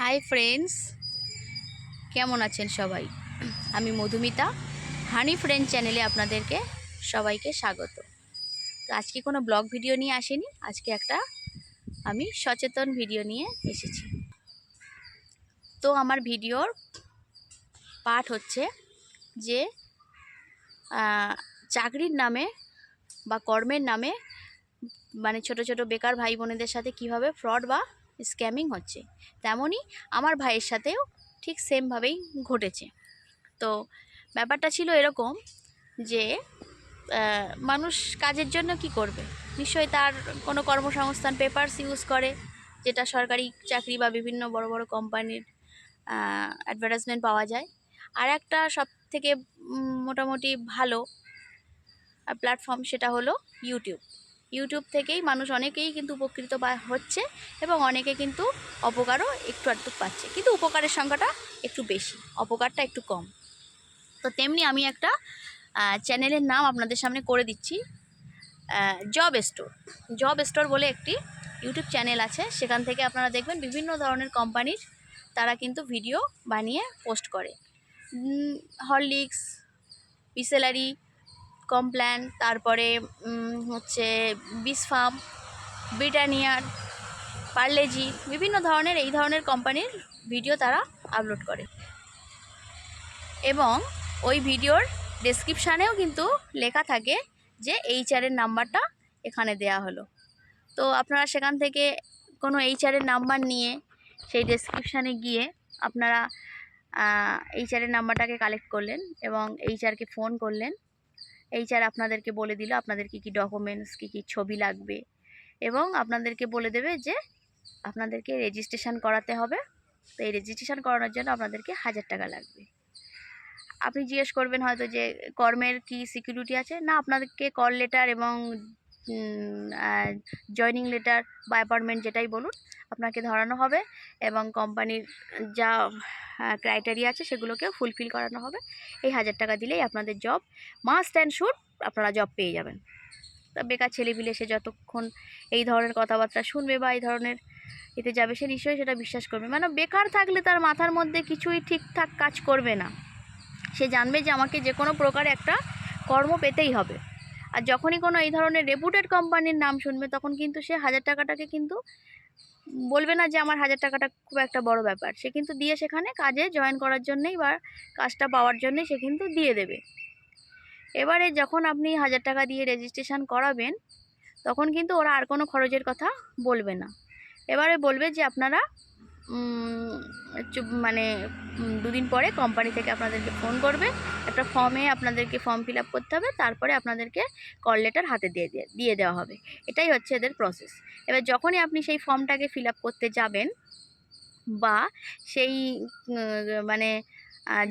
Hi friends কেমন আছেন সবাই? আমি মধুমিতা। হানি ফ্রেন্ড চ্যানেলে আপনাদেরকে সবাইকে স্বাগত। তো আজকে কোনো ব্লগ ভিডিও নিয়ে আসেনি। আজকে একটা আমি সচেতন ভিডিও নিয়ে এসেছি। তো আমার ভিডিওর পাঠ হচ্ছে যে চাকরির নামে বা কর্মের নামে মানে ছোট ছোট বেকার ভাই বোনেদের সাথে কীভাবে ফ্রড বা স্ক্যামিং হচ্ছে। তেমনই আমার ভাইয়ের সাথেও ঠিক সেমভাবেই ঘটেছে। তো ব্যাপারটা ছিল এরকম যে মানুষ কাজের জন্য কি করবে? নিশ্চয়ই তার কোনো কর্মসংস্থান পেপারস ইউজ করে, যেটা সরকারি চাকরি বা বিভিন্ন বড় বড় কোম্পানির অ্যাডভার্টাইজমেন্ট পাওয়া যায়। আর একটা সব থেকে মোটামুটি ভালো প্ল্যাটফর্ম সেটা হলো ইউটিউব ইউটিউব থেকেই মানুষ অনেকেই কিন্তু উপকৃত হচ্ছে এবং অনেকে কিন্তু অপকারও একটু আধটু পাচ্ছে। কিন্তু উপকারের সংখ্যাটা একটু বেশি, অপকারটা একটু কম। তো তেমনি আমি একটা চ্যানেলের নাম আপনাদের সামনে করে দিচ্ছি। Job store. জব স্টোর বলে একটি ইউটিউব চ্যানেল আছে। সেখান থেকে আপনারা দেখবেন বিভিন্ন ধরনের কোম্পানির তারা কিন্তু ভিডিও বানিয়ে পোস্ট করে। হরলিক্স, বিসেলারি কমপ্ল্যান তারপরে হচ্ছে বিসফার্ম ব্রিটানিয়ার, পার্লেজি, বিভিন্ন ধরনের, এই ধরনের কোম্পানির ভিডিও তারা আপলোড করে। এবং ওই ভিডিওর ডেসক্রিপশানেও কিন্তু লেখা থাকে যে এইচআরের নাম্বারটা এখানে দেয়া হলো। তো আপনারা সেখান থেকে কোনো এইচআরের নাম্বার নিয়ে সেই ডেসক্রিপশানে গিয়ে আপনারা এইচআরের নাম্বারটাকে কালেক্ট করলেন এবং এইচআরকে ফোন করলেন এইচআর আপনাদেরকে বলে দিল আপনাদের কি কি ডকুমেন্টস কি কি ছবি লাগবে? এবং আপনাদেরকে বলে দেবে যে আপনাদেরকে রেজিস্ট্রেশন করাতে হবে। তো এই রেজিস্ট্রেশন করানোর জন্য আপনাদেরকে হাজার টাকা লাগবে। আপনি জিজ্ঞেস করবেন হয়তো যে, কর্মের কি সিকিউরিটি আছে? না, আপনাদেরকে কল লেটার এবং জয়নিং লেটার বা অ্যাপয়েন্টমেন্ট যেটাই বলুন, আপনাকে ধরানো হবে এবং কোম্পানির যা ক্রাইটেরিয়া আছে সেগুলোকেও ফুলফিল করানো হবে। এই হাজার টাকা দিলেই আপনাদের জব মাস্ট অ্যান্ড শুড আপনারা জব পেয়ে যাবেন। তা বেকার ছেলেপিলে সে যতক্ষণ এই ধরনের কথাবার্তা শুনবে বা এই ধরনের এতে যাবে, সে নিশ্চয়ই সেটা বিশ্বাস করবে। মানে বেকার থাকলে তার মাথার মধ্যে কিছুই ঠিকঠাক কাজ করবে না। সে জানবে যে আমাকে যে কোনো প্রকারে একটা কর্ম পেতেই হবে। আর যখনই কোনো এই ধরনের রেপুটেড কোম্পানির নাম শুনবে, তখন কিন্তু সে হাজার টাকাটাকে কিন্তু বলবে না যে আমার হাজার টাকাটা খুব একটা বড় ব্যাপার। সে কিন্তু দিয়ে সেখানে কাজে জয়েন করার জন্যেই বা কাজটা পাওয়ার জন্যই সে কিন্তু দিয়ে দেবে। এবারে যখন আপনি হাজার টাকা দিয়ে রেজিস্ট্রেশন করাবেন, তখন কিন্তু ওরা আর কোনো খরচের কথা বলবে না। এবারে বলবে যে আপনারা মানে দুদিন পরে কোম্পানি থেকে আপনাদেরকে ফোন করবে। একটা ফর্মে আপনাদেরকে ফর্ম ফিল করতে হবে। তারপরে আপনাদেরকে কল লেটার হাতে দিয়ে দিয়ে দিয়ে দেওয়া হবে। এটাই হচ্ছে এদের প্রসেস এবার যখনই আপনি সেই ফর্মটাকে ফিল করতে যাবেন বা সেই মানে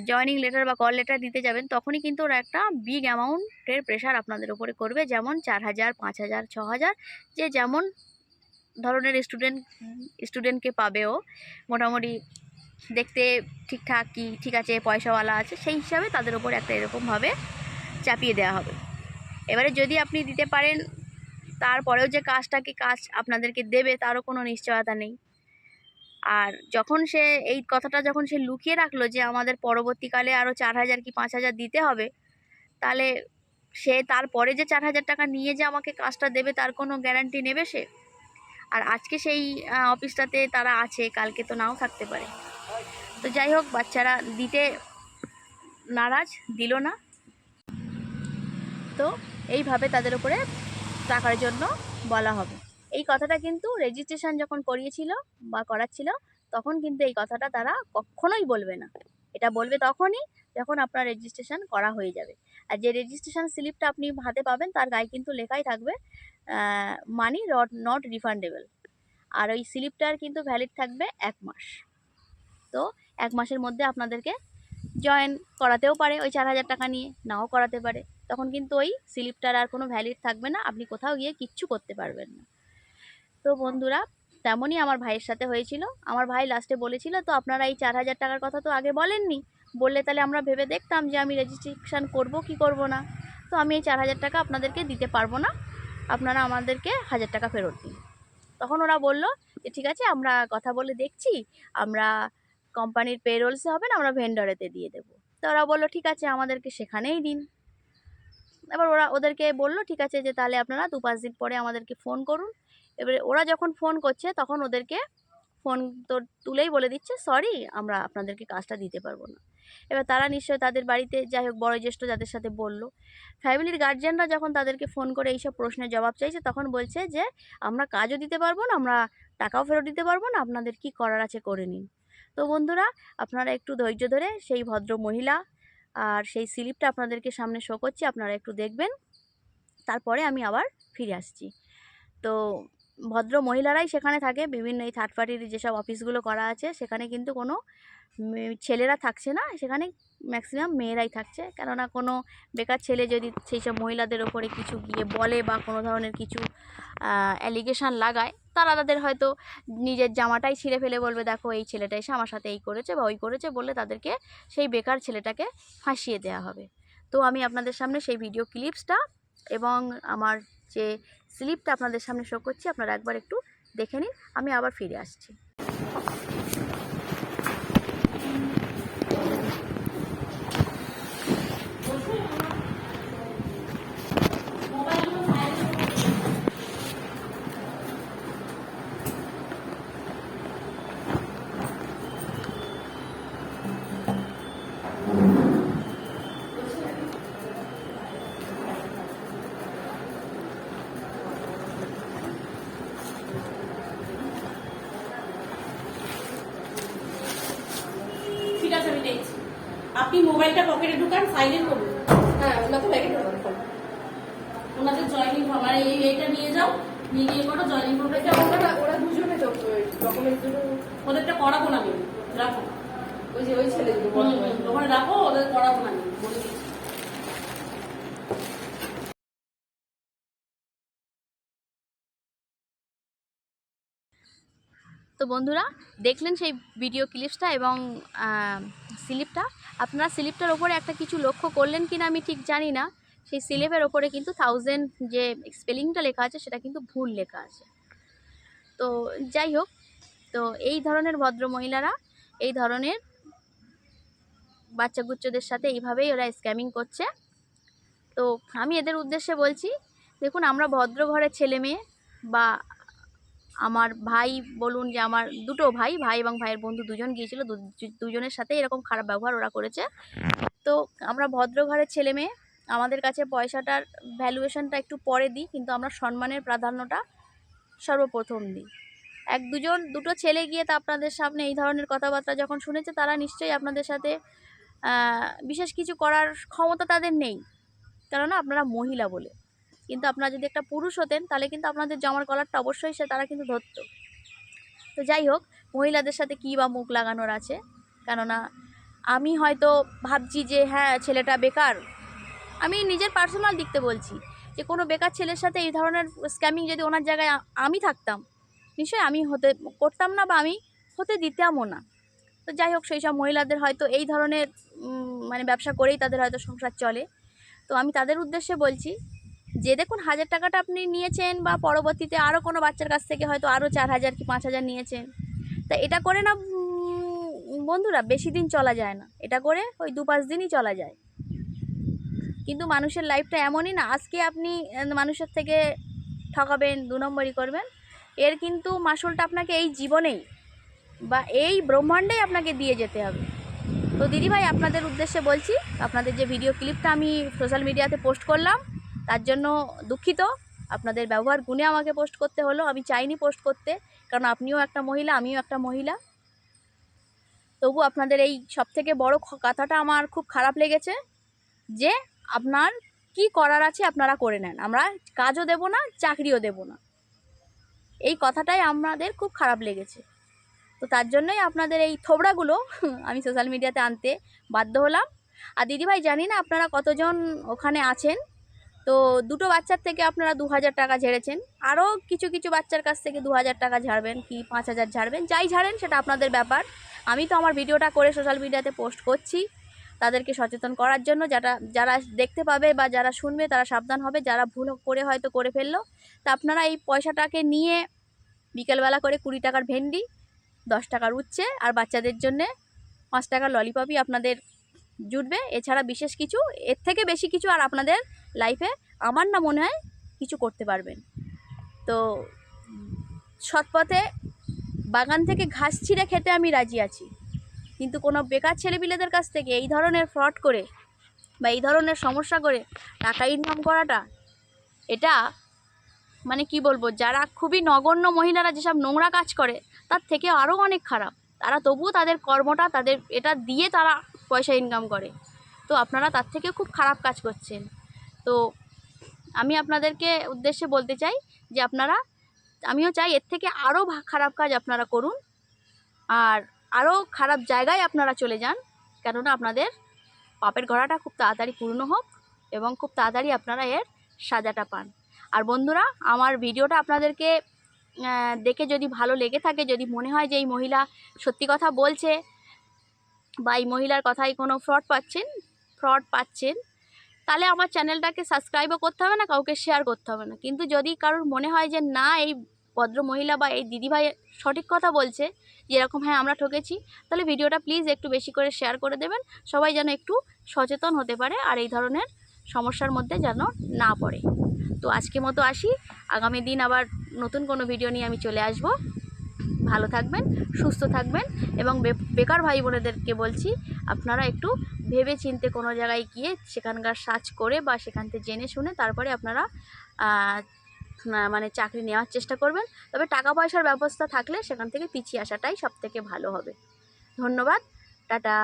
জয়নিং লেটার বা কল লেটার দিতে যাবেন, তখনই কিন্তু ওরা একটা বিগ অ্যামাউন্টের প্রেশার আপনাদের উপরে করবে। যেমন চার হাজার, পাঁচ হাজার, ছ হাজার, যে যেমন ধরনের স্টুডেন্ট স্টুডেন্টকে পাবেও। মোটামুটি দেখতে ঠিকঠাক কি, ঠিক আছে, পয়সাওয়ালা আছে, সেই হিসাবে তাদের ওপর একটা এরকমভাবে চাপিয়ে দেওয়া হবে। এবারে যদি আপনি দিতে পারেন, তারপরেও যে কাজটা কি কাজ আপনাদেরকে দেবে, তারও কোনো নিশ্চয়তা নেই। আর যখন সে, এই কথাটা যখন সে লুকিয়ে রাখল যে আমাদের পরবর্তীকালে আরও চার হাজার কি পাঁচ হাজার দিতে হবে, তাহলে সে তারপরে যে চার হাজার টাকা নিয়ে যে আমাকে কাজটা দেবে, তার কোনো গ্যারান্টি নেবে সে? আর আজকে সেই অফিসটাতে তারা আছে, কালকে তো নাও থাকতে পারে। তো যাই হোক, বাচ্চারা দিতে নারাজ, দিল না। তো এইভাবে তাদের উপরে টাকার জন্য বলা হবে। এই কথাটা কিন্তু রেজিস্ট্রেশন যখন করিয়েছিল বা করাচ্ছিল, তখন কিন্তু এই কথাটা তারা কখনোই বলবে না। এটা বলবে তখনই যখন আপনার রেজিস্ট্রেশন করা হয়ে যাবে। আর যে রেজিস্ট্রেশন স্লিপটা আপনি হাতে পাবেন, তার গায়ে কিন্তু লেখাই থাকবে মানি নট নট রিফান্ডেবল আর ওই স্লিপটার কিন্তু ভ্যালিড থাকবে এক মাস। তো এক মাসের মধ্যে আপনাদেরকে জয়েন করাতেও পারে, ওই চার হাজার টাকা নিয়ে নাও করাতে পারে। তখন কিন্তু ওই স্লিপটার আর কোনো ভ্যালিড থাকবে না, আপনি কোথাও গিয়ে কিচ্ছু করতে পারবেন না। তো বন্ধুরা তেমনই আমার ভাইয়ের সাথে হয়েছিল। আমার ভাই লাস্টে বলেছিল, তো আপনারা এই চার হাজার টাকার কথা তো আগে বলেননি। বললে তাহলে আমরা ভেবে দেখতাম যে আমি রেজিস্ট্রেশন করব কি করব না। তো আমি এই চার হাজার টাকা আপনাদেরকে দিতে পারব না। আপনারা আমাদেরকে হাজার টাকা ফেরত দিন। তখন ওরা বলল, যে ঠিক আছে, আমরা কথা বলে দেখছি। আমরা কোম্পানির পেরোলসে হবে না, আমরা ভেন্ডরেতে দিয়ে দেবো। তো ওরা বলল, ঠিক আছে, আমাদেরকে সেখানেই দিন। এবার ওরা ওদেরকে বলল, ঠিক আছে যে তাহলে আপনারা দু পাঁচ দিন পরে আমাদেরকে ফোন করুন। এবারে ওরা যখন ফোন করছে, তখন ওদেরকে ফোন তো তুলেই বলে দিচ্ছে সরি আমরা আপনাদেরকে কাজটা দিতে পারব না। এবার তারা নিশ্চয়ই তাদের বাড়িতে, যাই হোক বয়োজ্যেষ্ঠ যাদের সাথে বলল। ফ্যামিলির গার্জেনরা যখন তাদেরকে ফোন করে এইসব প্রশ্নের জবাব চাইছে, তখন বলছে যে, আমরা কাজও দিতে পারব না, আমরা টাকাও ফেরত দিতে পারব না, আপনাদের কি করার আছে করে নিন। তো বন্ধুরা, আপনারা একটু ধৈর্য ধরে সেই ভদ্র মহিলা আর সেই স্লিপটা আপনাদেরকে সামনে শো করছি, আপনারা একটু দেখবেন। তারপরে আমি আবার ফিরে আসছি। তো ভদ্র মহিলারাই সেখানে থাকে। বিভিন্ন এই থার্ড পার্টির যেসব অফিসগুলো করা আছে, সেখানে কিন্তু কোনো ছেলেরা থাকছে না। সেখানে ম্যাক্সিমাম মেয়েরাই থাকছে। কেননা কোনো বেকার ছেলে যদি সেই সব মহিলাদের ওপরে কিছু গিয়ে বলে বা কোনো ধরনের কিছু অ্যালিগেশন লাগায়, তারা তাদের হয়তো নিজের জামাটাই ছিঁড়ে ফেলে বলবে, দেখো, এই ছেলেটা এসে আমার সাথে এই করেছে বা ওই করেছে বলে তাদেরকে সেই বেকার ছেলেটাকে ফাঁসিয়ে দেওয়া হবে। তো আমি আপনাদের সামনে সেই ভিডিও ক্লিপসটা এবং আমার যে স্লিপটা আপনাদের সামনে শো করছি, আপনারা একবার একটু দেখে নিন, আমি আবার ফিরে আসছি। আপনি মোবাইলটা পকেটে ঢুকান সাইলেন্ট করুন হ্যাঁ ওনাকে ব্যাগে ঢোকান ফোন ওনাদের জয়নিং ফর্ম আর এই এইটা নিয়ে যাও নিয়ে গিয়ে করো জয়নিং এটা ওরা ওরা দুজনে ডকুমেন্ট দুটো ওদেরটা করাবো না আমি রাখো। ওই যে ওই হুম, ওখানে রাখো ওদের করাবো না আমি বলে দিচ্ছি তো বন্ধুরা, দেখলেন সেই ভিডিও ক্লিপসটা এবং স্লিপটা আপনারা স্লিপটার ওপরে একটা কিছু লক্ষ্য করলেন কি না আমি ঠিক জানি না। সেই স্লিপের ওপরে কিন্তু থাউজেন্ড যে স্পেলিংটা লেখা আছে, সেটা কিন্তু ভুল লেখা আছে। তো যাই হোক, তো এই ধরনের ভদ্র মহিলারা, এই ধরনের বাচ্চাগুচ্চদের সাথে এইভাবেই ওরা স্ক্যামিং করছে। তো আমি এদের উদ্দেশ্যে বলছি, দেখুন, আমরা ভদ্র ঘরের ছেলে মেয়ে বা আমার ভাই বলুন যে আমার দুটো ভাই ভাই এবং ভাইয়ের বন্ধু দুজন গিয়েছিল দুজনের সাথে এরকম খারাপ ব্যবহার ওরা করেছে। তো আমরা ভদ্র ঘরের ছেলে মেয়ে, আমাদের কাছে পয়সাটার ভ্যালুয়েশনটা একটু পরে দিই, কিন্তু আমরা সম্মানের প্রাধান্যটা সর্বপ্রথম দিই। এক দুজন, দুটো ছেলে গিয়ে তা আপনাদের সামনে এই ধরনের কথাবার্তা যখন শুনেছে, তারা নিশ্চয়ই আপনাদের সাথে বিশেষ কিছু করার ক্ষমতা তাদের নেই। কেননা আপনারা মহিলা বলে। কিন্তু আপনারা যদি একটা পুরুষ হতেন, তাহলে কিন্তু আপনাদের জামার কলারটা অবশ্যই সে তারা কিন্তু ধরতো। তো যাই হোক, মহিলাদের সাথে কী বা মুখ লাগানোর আছে? কেননা আমি হয়তো ভাবছি যে হ্যাঁ ছেলেটা বেকার। আমি নিজের পার্সোনাল দিকতে বলছি যে, কোনো বেকার ছেলের সাথে এই ধরনের স্ক্যামিং যদি ওনার জায়গায় আমি থাকতাম, নিশ্চয়ই আমি হতে করতাম না বা আমি হতে দিতামও না। তো যাই হোক, সেই সব মহিলাদের হয়তো এই ধরনের মানে ব্যবসা করেই তাদের হয়তো সংসার চলে। তো আমি তাদের উদ্দেশ্যে বলছি যে দেখুন হাজার টাকাটা আপনি নিয়েছেন বা পরবর্তীতে আরও কোনো বাচ্চার কাছ থেকে হয়তো আরও চার হাজার কি পাঁচ হাজার নিয়েছেন। তা এটা করে না বন্ধুরা বেশি দিন চলা যায় না। এটা করে ওই দু পাঁচ দিনই চলা যায়। কিন্তু মানুষের লাইফটা এমনই না, আজকে আপনি মানুষের থেকে ঠকাবেন, দু নম্বরই করবেন। এর কিন্তু মাসুলটা আপনাকে এই জীবনেই বা এই ব্রহ্মাণ্ডেই আপনাকে দিয়ে যেতে হবে। তো দিদিভাই, আপনাদের উদ্দেশ্যে বলছি, আপনাদের যে ভিডিও ক্লিপটা আমি সোশ্যাল মিডিয়াতে পোস্ট করলাম তার জন্য দুঃখিত। আপনাদের ব্যবহার গুণে আমাকে পোস্ট করতে হলো। আমি চাইনি পোস্ট করতে, কারণ আপনিও একটা মহিলা, আমিও একটা মহিলা। তবু আপনাদের এই সব থেকে বড় কথাটা আমার খুব খারাপ লেগেছে যে, আপনার কি করার আছে আপনারা করে নেন। আমরা কাজও দেব না, চাকরিও দেব না। এই কথাটাই আমাদের খুব খারাপ লেগেছে। তো তার জন্যই আপনাদের এই থোবড়াগুলো আমি সোশ্যাল মিডিয়াতে আনতে বাধ্য হলাম। আর দিদিভাই, জানি না আপনারা কতজন ওখানে আছেন? তো দুটো বাচ্চার থেকে আপনারা দু হাজার টাকা ঝেড়েছেন। আরও কিছু কিছু বাচ্চার কাছ থেকে দু হাজার টাকা ঝাড়বেন কি পাঁচ হাজার ঝাড়বেন, যাই ঝাড়েন সেটা আপনাদের ব্যাপার। আমি তো আমার ভিডিওটা করে সোশ্যাল মিডিয়াতে পোস্ট করছি। তাদেরকে সচেতন করার জন্য যারা যারা দেখতে পাবে বা যারা শুনবে তারা সাবধান হবে। যারা ভুল করে হয়তো করে ফেলল। তা আপনারা এই পয়সাটাকে নিয়ে বিকেলবেলা করে কুড়ি টাকার ভেন্ডি, দশ টাকার উচ্ছে আর বাচ্চাদের জন্যে পাঁচ টাকার ললিপপই আপনাদের জুটবে। এছাড়া বিশেষ কিছু, এর থেকে বেশি কিছু আর আপনাদের লাইফে আমার না মনে হয় কিছু করতে পারবেন। তো সৎপথে বাগান থেকে ঘাস ছিঁড়ে খেতে আমি রাজি আছি। কিন্তু কোনো বেকার ছেলেপিলেদের কাছ থেকে এই ধরনের ফ্রড করে বা এই ধরনের সমস্যা করে টাকা ইনকাম করাটা, এটা মানে কি বলব, যারা খুবই নগণ্য মহিলারা যেসব নোংরা কাজ করে, তার থেকে আরও অনেক খারাপ। তারা তবুও তাদের কর্মটা, তাদের এটা দিয়ে তারা পয়সা ইনকাম করে। তো আপনারা তার থেকে খুব খারাপ কাজ করছেন। তো আমি আপনাদেরকে উদ্দেশ্যে বলতে চাই যে আপনারা, আমিও চাই এর থেকে আরও খারাপ কাজ আপনারা করুন। আর আরও খারাপ জায়গায় আপনারা চলে যান, কেননা আপনাদের পাপের ঘোড়াটা খুব তাড়াতাড়ি পূর্ণ হোক এবং খুব তাড়াতাড়ি আপনারা এর সাজাটা পান। আর বন্ধুরা, আমার ভিডিওটা আপনাদেরকে দেখে যদি ভালো লেগে থাকে, যদি মনে হয় যে এই মহিলা সত্যি কথা বলছে বা এই মহিলার কথায় কোনো ফ্রড পাচ্ছেন ফ্রড পাচ্ছেন তাহলে আমার চ্যানেলটাকে সাবস্ক্রাইবও করতে হবে না, কাউকে শেয়ার করতে হবে না। কিন্তু যদি কারোর মনে হয় যে, না, এই ভদ্র মহিলা বা এই দিদিভাই সঠিক কথা বলছে, যে এরকম হ্যাঁ আমরা ঠকেছি, তাহলে ভিডিওটা প্লিজ একটু বেশি করে শেয়ার করে দেবেন। সবাই যেন একটু সচেতন হতে পারে আর এই ধরনের সমস্যার মধ্যে যেন না পড়ে। তো আজকে মতো আসি। আগামী দিন আবার নতুন কোনো ভিডিও নিয়ে আমি চলে আসব। ভালো থাকবেন, সুস্থ থাকবেন এবং বেকার ভাই বোনেদেরকে বলছি, আপনারা একটু ভেবে চিনতে কোনো জায়গায় গিয়ে সেখানকার সার্চ করে বা সেখান থেকে জেনে শুনে তারপরে আপনারা মানে চাকরি নেওয়ার চেষ্টা করবেন। তবে টাকা পয়সার ব্যবস্থা থাকলে সেখান থেকে পিছিয়ে আসাটাই সব থেকে ভালো হবে। ধন্যবাদ, টাটা।